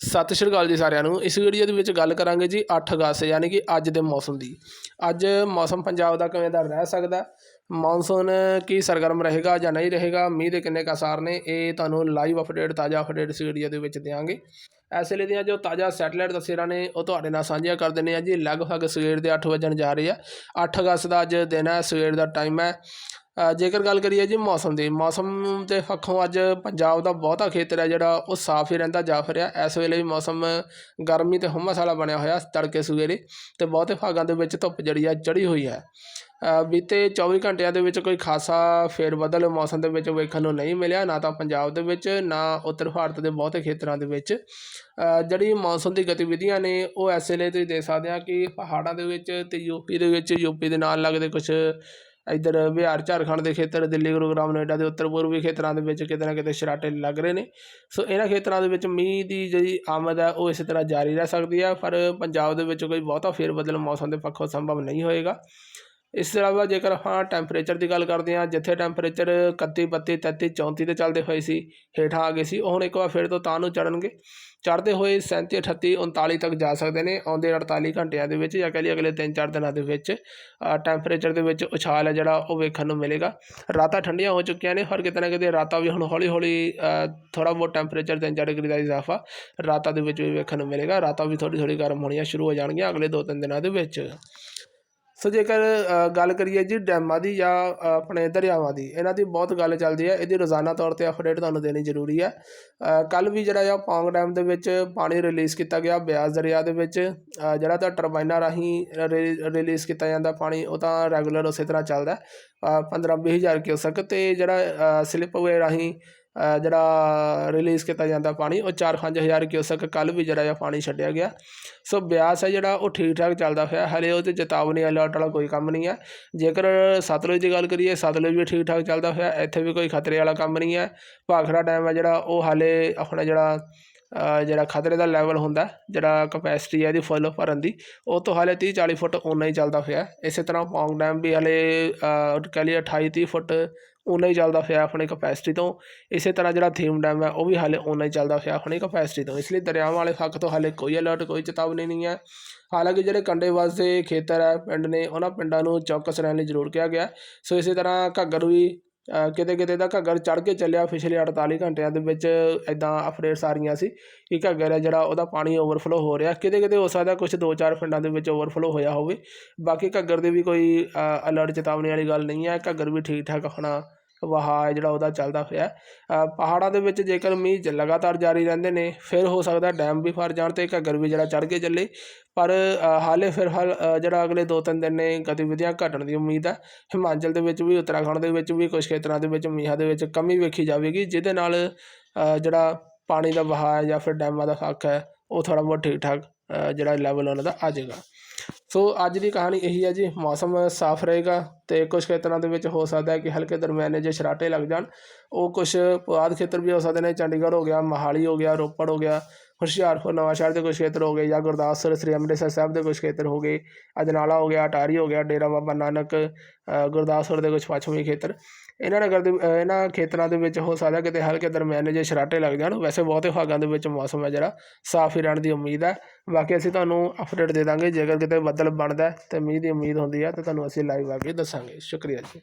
ਸਤਿ ਸ਼੍ਰੀ ਅਕਾਲ ਜੀ ਸਾਰਿਆਂ ਨੂੰ। ਇਸ ਵੀਡੀਓ ਦੇ ਵਿੱਚ ਗੱਲ ਕਰਾਂਗੇ ਜੀ 8 ਅਗਸਤ, ਯਾਨੀ ਕਿ ਅੱਜ ਦੇ ਮੌਸਮ ਦੀ। ਅੱਜ ਮੌਸਮ ਪੰਜਾਬ ਦਾ ਕਿਵੇਂ ਦਾ ਰਹਿ ਸਕਦਾ? ਮੌਨਸੂਨ ਕੀ ਸਰਗਰਮ ਰਹੇਗਾ ਜਾਂ ਨਹੀਂ ਰਹੇਗਾ? ਮੀਂਹ ਦੇ ਕਿੰਨੇ ਕਸਾਰ ਨੇ? ਇਹ ਤੁਹਾਨੂੰ ਲਾਈਵ ਅਪਡੇਟ ਤਾਜ਼ਾ ਅਪਡੇਟ ਇਸ ਵੀਡੀਓ ਦੇ ਵਿੱਚ ਦਿਆਂਗੇ। ਇਸ ਵੇਲੇ ਦੀਆਂ ਜੋ ਤਾਜ਼ਾ ਸੈਟੇਲਾਈਟ ਤਸਵੀਰਾਂ ਨੇ, ਉਹ ਤੁਹਾਡੇ ਨਾਲ ਸਾਂਝੀਆਂ ਕਰ ਦਿੰਦੇ ਆ ਜੀ। ਲਗਭਗ ਸਵੇਰ ਦੇ 8 ਵਜਣ ਜਾ ਰਹੇ ਆ। 8 ਅਗਸਤ ਦਾ ਅੱਜ ਦਿਨ ਹੈ, ਸਵੇਰ ਦਾ ਟਾਈਮ ਹੈ। ਜੇਕਰ ਗੱਲ ਕਰੀਏ ਜੀ ਮੌਸਮ ਦੀ, ਮੌਸਮ ਦੇ ਪੱਖੋਂ ਅੱਜ ਪੰਜਾਬ ਦਾ ਬਹੁਤਾ ਖੇਤਰ ਹੈ ਜਿਹੜਾ ਉਹ ਸਾਫ਼ ਹੀ ਰਹਿੰਦਾ ਜਾ ਫਿਰਿਆ। ਇਸ ਵੇਲੇ ਵੀ ਮੌਸਮ ਗਰਮੀ ਤੇ ਹੁੰਮਸ ਵਾਲਾ ਬਣਿਆ ਹੋਇਆ ਤੜਕੇ ਸਵੇਰੇ ਤੇ ਬਹੁਤੇ ਭਾਗਾਂ ਦੇ ਵਿੱਚ ਧੁੱਪ ਜਿਹੜੀ ਆ ਚੜੀ ਹੋਈ ਹੈ। ਬੀਤੇ 24 ਘੰਟਿਆਂ ਦੇ ਵਿੱਚ ਕੋਈ ਖਾਸਾ ਫੇਰ ਬਦਲ ਮੌਸਮ ਦੇ ਵਿੱਚ ਵੇਖਣ ਨੂੰ ਨਹੀਂ ਮਿਲਿਆ, ਨਾ ਤਾਂ ਪੰਜਾਬ ਦੇ ਵਿੱਚ, ਨਾ ਉੱਤਰ ਭਾਰਤ ਦੇ ਬਹੁਤੇ ਖੇਤਰਾਂ ਦੇ ਵਿੱਚ। ਜਿਹੜੀ ਮੌਸਮ ਦੀ ਗਤੀਵਿਧੀਆਂ ਨੇ ਉਹ ਇਸ ਵੇਲੇ ਤੁਸੀਂ ਦੇਖ ਸਕਦੇ ਆ ਕਿ ਪਹਾੜਾਂ ਦੇ ਵਿੱਚ ਤੇ ਯੂਪੀ ਦੇ ਵਿੱਚ ਯੂਪੀ ਦੇ ਨਾਲ ਲੱਗਦੇ ਕੁਝ ਇੱਧਰ ਬਿਹਾਰ ਝਾਰਖੰਡ ਦੇ ਖੇਤਰ, ਦਿੱਲੀ, ਗੁਰੂਗ੍ਰਾਮ, ਨੋਇਡਾ ਦੇ ਉੱਤਰ ਪੂਰਬੀ ਖੇਤਰਾਂ ਦੇ ਵਿੱਚ ਕਿਤੇ ਨਾ ਕਿਤੇ ਸ਼ਰਾਟੇ ਲੱਗ ਰਹੇ ਨੇ। ਸੋ ਇਹਨਾਂ ਖੇਤਰਾਂ ਦੇ ਵਿੱਚ ਮੀਂਹ ਦੀ ਜਿਹੜੀ ਆਮਦ ਹੈ ਉਹ ਇਸੇ ਤਰ੍ਹਾਂ ਜਾਰੀ ਰਹਿ ਸਕਦੀ ਹੈ ਪਰ ਪੰਜਾਬ ਦੇ ਵਿੱਚ ਕੋਈ ਬਹੁਤਾ ਫੇਰ ਬਦਲ ਮੌਸਮ ਦੇ ਪੱਖੋਂ ਸੰਭਵ ਨਹੀਂ ਹੋਏਗਾ। ਇਸ ਤੋਂ ਇਲਾਵਾ ਜੇਕਰ ਆਪਾਂ ਟੈਂਪਰੇਚਰ ਦੀ ਗੱਲ ਕਰਦੇ ਹਾਂ, ਜਿੱਥੇ ਟੈਂਪਰੇਚਰ 31 32 33 34 ਤੇ ਚੱਲਦੇ ਹੋਏ ਸੀ, ਹੇਠਾਂ ਆ ਗਏ ਸੀ, ਉਹ ਹੁਣ ਇੱਕ ਵਾਰ ਫਿਰ ਤੋਂ ਤਾਂ ਨੂੰ ਚੜਨਗੇ ਚੜ੍ਹਦੇ ਹੋਏ 37 38 39 ਤੱਕ ਜਾ ਸਕਦੇ ਨੇ, ਆਉਂਦੇ 48 ਘੰਟਿਆਂ ਦੇ ਵਿੱਚ ਜਾਂ ਕਹਿ ਲਈਏ ਅਗਲੇ 3-4 ਦਿਨਾਂ ਦੇ ਵਿੱਚ ਟੈਂਪਰੇਚਰ ਦੇ ਵਿੱਚ ਉਛਾਲ ਹੈ ਜਿਹੜਾ ਉਹ ਵੇਖਣ ਨੂੰ ਮਿਲੇਗਾ। ਰਾਤਾਂ ਠੰਡੀਆਂ ਹੋ ਚੁੱਕੀਆਂ ਨੇ, ਹਰ ਕਿਤੇ ਨਾ ਕਿਤੇ ਰਾਤਾਂ ਵੀ ਹੁਣ ਹੌਲੀ ਹੌਲੀ ਥੋੜਾ ਬਹੁਤ ਟੈਂਪਰੇਚਰ 3-4 ਡਿਗਰੀ ਦਾ ਇਜ਼ਾਫਾ ਰਾਤਾਂ ਦੇ ਵਿੱਚ ਵੀ ਵੇਖਣ ਨੂੰ ਮਿਲੇਗਾ। ਰਾਤਾਂ ਵੀ ਥੋੜੀ ਥੋੜੀ ਗਰਮ ਹੋਣੀਆਂ ਸ਼ੁਰੂ ਹੋ ਜਾਣਗੀਆਂ ਅਗਲੇ 2-3 ਦਿਨਾਂ ਦੇ ਵਿੱਚ। ਸੋ ਜੇਕਰ ਗੱਲ ਕਰੀਏ ਜੀ ਡੈਮਾਂ ਦੀ ਜਾਂ ਆਪਣੇ ਦਰਿਆਵਾਂ ਦੀ, ਇਹਨਾਂ ਦੀ ਬਹੁਤ ਗੱਲ ਚੱਲਦੀ ਹੈ। ਇਹਦੀ ਰੋਜ਼ਾਨਾ ਤੌਰ ਤੇ ਅਪਡੇਟ ਤੁਹਾਨੂੰ ਦੇਣੀ ਜ਼ਰੂਰੀ ਹੈ। ਕੱਲ ਵੀ ਜਿਹੜਾ ਆ ਪੌਂਗ ਡੈਮ ਦੇ ਵਿੱਚ ਪਾਣੀ ਰਿਲੀਜ਼ ਕੀਤਾ ਗਿਆ, ਬਿਆਸ ਦਰਿਆ ਦੇ ਵਿੱਚ। ਜਿਹੜਾ ਤਾਂ ਟਰਬਾਈਨਾਂ ਰਾਹੀਂ ਰਿਲੀਜ਼ ਕੀਤਾ ਜਾਂਦਾ ਪਾਣੀ, ਉਹ ਤਾਂ ਰੈਗੂਲਰ ਉਸੇ ਤਰ੍ਹਾਂ ਚੱਲਦਾ। 15 20 ਹਜ਼ਾਰ ਕਿਊਸਕ ਤੇ ਜਿਹੜਾ ਸਲਿਪਵੇ ਰਾਹੀਂ ਜਿਹੜਾ ਰਿਲੀਜ਼ ਕੀਤਾ ਜਾਂਦਾ ਪਾਣੀ, ਉਹ 4-5000 ਕਿਊਸਕ ਕੱਲ ਵੀ ਜਿਹੜਾ ਆ ਪਾਣੀ ਛੱਡਿਆ ਗਿਆ। ਸੋ ਬਿਆਸ ਹੈ ਜਿਹੜਾ, ਉਹ ਠੀਕ ਠਾਕ ਚੱਲਦਾ ਹੋਇਆ। ਹਲੇ ਉਹ 'ਤੇ ਚੇਤਾਵਨੀ ਅਲਰਟ ਵਾਲਾ ਕੋਈ ਕੰਮ ਨਹੀਂ ਹੈ। ਜੇਕਰ ਸਤਲੁਜ ਦੀ ਗੱਲ ਕਰੀਏ, ਸਤਲੁਜ ਵੀ ਠੀਕ ਠਾਕ ਚੱਲਦਾ ਹੋਇਆ। ਇੱਥੇ ਵੀ ਕੋਈ ਖਤਰੇ ਵਾਲਾ ਕੰਮ ਨਹੀਂ ਹੈ। ਭਾਖੜਾ ਡੈਮ ਹੈ ਜਿਹੜਾ, ਉਹ ਹਾਲੇ ਆਪਣਾ ਜਿਹੜਾ ਜਿਹੜਾ ਖਤਰੇ ਦਾ ਲੈਵਲ ਹੁੰਦਾ ਜਿਹੜਾ ਕਪੈਸਿਟੀ ਹੈ ਇਹਦੀ ਫੁੱਲ ਭਰਨ ਦੀ ਉਹ ਤੋਂ ਹਾਲੇ 30 40 ਫੁੱਟ ਓਨਾ ਹੀ ਚੱਲਦਾ ਹੋਇਆ ਇਸੇ ਤਰ੍ਹਾਂ ਪੌਂਗ ਡੈਮ ਵੀ ਹਾਲੇ ਅ, ਕਹਿ ਲਈਏ 28 30 ਫੁੱਟ ਓਨਾ ਹੀ ਚੱਲਦਾ ਹੋਇਆ ਆਪਣੀ ਕਪੈਸਿਟੀ ਤੋਂ। ਇਸੇ ਤਰ੍ਹਾਂ ਜਿਹੜਾ ਥੀਮ ਡੈਮ ਹੈ ਉਹ ਵੀ ਹਾਲੇ ਓਨਾ ਹੀ ਚੱਲਦਾ ਹੋਇਆ ਆਪਣੀ ਕਪੈਸਿਟੀ ਤੋਂ। ਇਸ ਲਈ ਦਰਿਆਵਾਂ ਵਾਲੇ ਹੱਕ ਤੋਂ ਹਾਲੇ ਕੋਈ ਅਲਰਟ ਕੋਈ ਚੇਤਾਵਨੀ ਨਹੀਂ ਹੈ। ਹਾਲਾਂਕਿ ਜਿਹੜੇ ਕੰਢੇ ਵਾਸਤੇ ਖੇਤਰ ਹੈ ਪਿੰਡ ਨੇ ਉਹਨਾਂ ਪਿੰਡਾਂ ਨੂੰ ਚੌਕਸ ਰਹਿਣ ਲਈ ਜ਼ਰੂਰ ਕਿਹਾ ਗਿਆ। ਸੋ ਇਸੇ ਤਰ੍ਹਾਂ ਘੱਗਰ ਵੀ ਕਿਤੇ ਕਿਤੇ ਤਾਂ ਘੱਗਰ ਚੜ੍ਹ ਕੇ ਚੱਲਿਆ ਪਿਛਲੇ 48 ਘੰਟਿਆਂ ਦੇ ਵਿੱਚ ਇਦਾਂ ਅਪਡੇਟਸ ਆ ਰਹੀਆਂ ਸੀ ਕਿ ਘੱਗਰ ਹੈ ਜਿਹੜਾ ਉਹਦਾ ਪਾਣੀ ਓਵਰਫਲੋ ਹੋ ਰਿਹਾ। ਕਿਤੇ ਕਿਤੇ ਹੋ ਸਕਦਾ ਕੁਝ ਦੋ ਚਾਰ ਪਿੰਡਾਂ ਦੇ ਵਿੱਚ ਓਵਰਫਲੋ ਹੋਇਆ ਹੋਵੇ। ਬਾਕੀ ਘੱਗਰ ਦੇ ਵੀ ਕੋਈ ਅਲਰਟ ਚੇਤਾਵਨੀ ਵਾਲੀ ਗੱਲ ਨਹੀਂ ਹੈ। ਘੱਗਰ ਵੀ ਠੀਕ ਠਾਕ ਆਪਣਾ ਵਹਾਅ ਹੈ ਜਿਹੜਾ ਉਹਦਾ ਚੱਲਦਾ ਹੋਇਆ ਪਹਾੜਾਂ ਦੇ ਵਿੱਚ ਜੇਕਰ ਮੀਂਹ ਜ- ਲਗਾਤਾਰ ਜਾਰੀ ਰਹਿੰਦੇ ਨੇ ਫਿਰ ਹੋ ਸਕਦਾ ਡੈਮ ਵੀ ਫਰ ਜਾਣ ਤੇ ਘੱਗਰ ਵੀ ਜਿਹੜਾ ਚੜ੍ਹ ਕੇ ਚੱਲੇ। ਪਰ ਹਾਲੇ ਫਿਲਹਾਲ ਅ, ਜਿਹੜਾ ਅਗਲੇ 2-3 ਦਿਨ ਨੇ ਗਤੀਵਿਧੀਆਂ ਘਟਣ ਦੀ ਉਮੀਦ ਹੈ। ਹਿਮਾਚਲ ਦੇ ਵਿੱਚ ਵੀ ਉੱਤਰਾਖੰਡ ਦੇ ਵਿੱਚ ਵੀ ਕੁਝ ਖੇਤਰਾਂ ਦੇ ਵਿੱਚ ਮੀਂਹਾਂ ਦੇ ਵਿੱਚ ਕਮੀ ਵੇਖੀ ਜਾਵੇਗੀ ਜਿਹਦੇ ਨਾਲ ਜਿਹੜਾ ਪਾਣੀ ਦਾ ਵਹਾਅ ਹੈ ਜਾਂ ਫਿਰ ਡੈਮਾਂ ਦਾ ਹੱਕ ਹੈ ਉਹ ਥੋੜ੍ਹਾ ਬਹੁਤ ਠੀਕ ਠਾਕ ਜਿਹੜਾ ਲੈਵਲ ਉਹਨਾਂ ਦਾ ਆ ਜਾਏਗਾ। ਸੋ ਅੱਜ ਦੀ ਕਹਾਣੀ ਇਹੀ ਹੈ ਜੀ, ਮੌਸਮ ਸਾਫ਼ ਰਹੇਗਾ ਤੇ ਕੁਝ ਖੇਤਰਾਂ ਦੇ ਵਿੱਚ ਹੋ ਸਕਦਾ ਹੈ ਕਿ ਹਲਕੇ ਦਰਮਿਆਨੇ ਜੇ ਸ਼ਰਾਟੇ ਲੱਗ ਜਾਣ। ਉਹ ਕੁਝ ਪੁਆਧ ਖੇਤਰ ਵੀ ਹੋ ਸਕਦੇ ਨੇ, ਚੰਡੀਗੜ੍ਹ ਹੋ ਗਿਆ, ਮਹਾਲੀ ਹੋ ਗਿਆ, ਰੋਪੜ ਹੋ ਗਿਆ। ਹੁਸ਼ਿਆਰਪੁਰ, ਨਵਾਂਸ਼ਹਿਰ ਦੇ ਕੁਝ ਖੇਤਰ ਹੋ ਗਏ ਜਾਂ ਗੁਰਦਾਸਪੁਰ, ਸ੍ਰੀ ਅੰਮ੍ਰਿਤਸਰ ਸਾਹਿਬ ਦੇ ਕੁਝ ਖੇਤਰ ਹੋ ਗਏ। ਅਜਨਾਲਾ ਹੋ ਗਿਆ, ਅਟਾਰੀ ਹੋ ਗਿਆ, ਡੇਰਾ ਬਾਬਾ ਨਾਨਕ ਗੁਰਦਾਸਪੁਰ ਦੇ ਕੁਝ ਪੱਛਮੀ ਖੇਤਰ। ਇਹਨਾਂ ਨਗਰ ਦੇ, ਇਹਨਾਂ ਖੇਤਰਾਂ ਦੇ ਵਿੱਚ ਹੋ ਸਕਦਾ ਕਿਤੇ ਹਲਕੇ ਦਰਮਿਆਨੇ ਜੇ ਸ਼ਰਾਟੇ ਲੱਗ ਜਾਣ। ਵੈਸੇ ਬਹੁਤੇ ਭਾਗਾਂ ਦੇ ਵਿੱਚ ਮੌਸਮ ਹੈ ਜਿਹੜਾ, ਸਾਫ਼ ਹੀ ਰਹਿਣ ਦੀ ਉਮੀਦ ਹੈ। ਬਾਕੀ ਅਸੀਂ ਤੁਹਾਨੂੰ ਅਪਡੇਟ ਦੇ ਦਾਂਗੇ। ਜੇਕਰ ਕਿਤੇ ਬੱਦਲ ਬਣਦਾ ਹੈ ਤੇ ਮੀਂਹ ਦੀ ਉਮੀਦ ਹੁੰਦੀ ਹੈ ਤਾਂ ਤੁਹਾਨੂੰ ਅਸੀਂ ਲਾਈਵ ਆ ਕੇ ਦੱਸਾਂਗੇ। ਸ਼ੁਕਰੀਆ ਜੀ।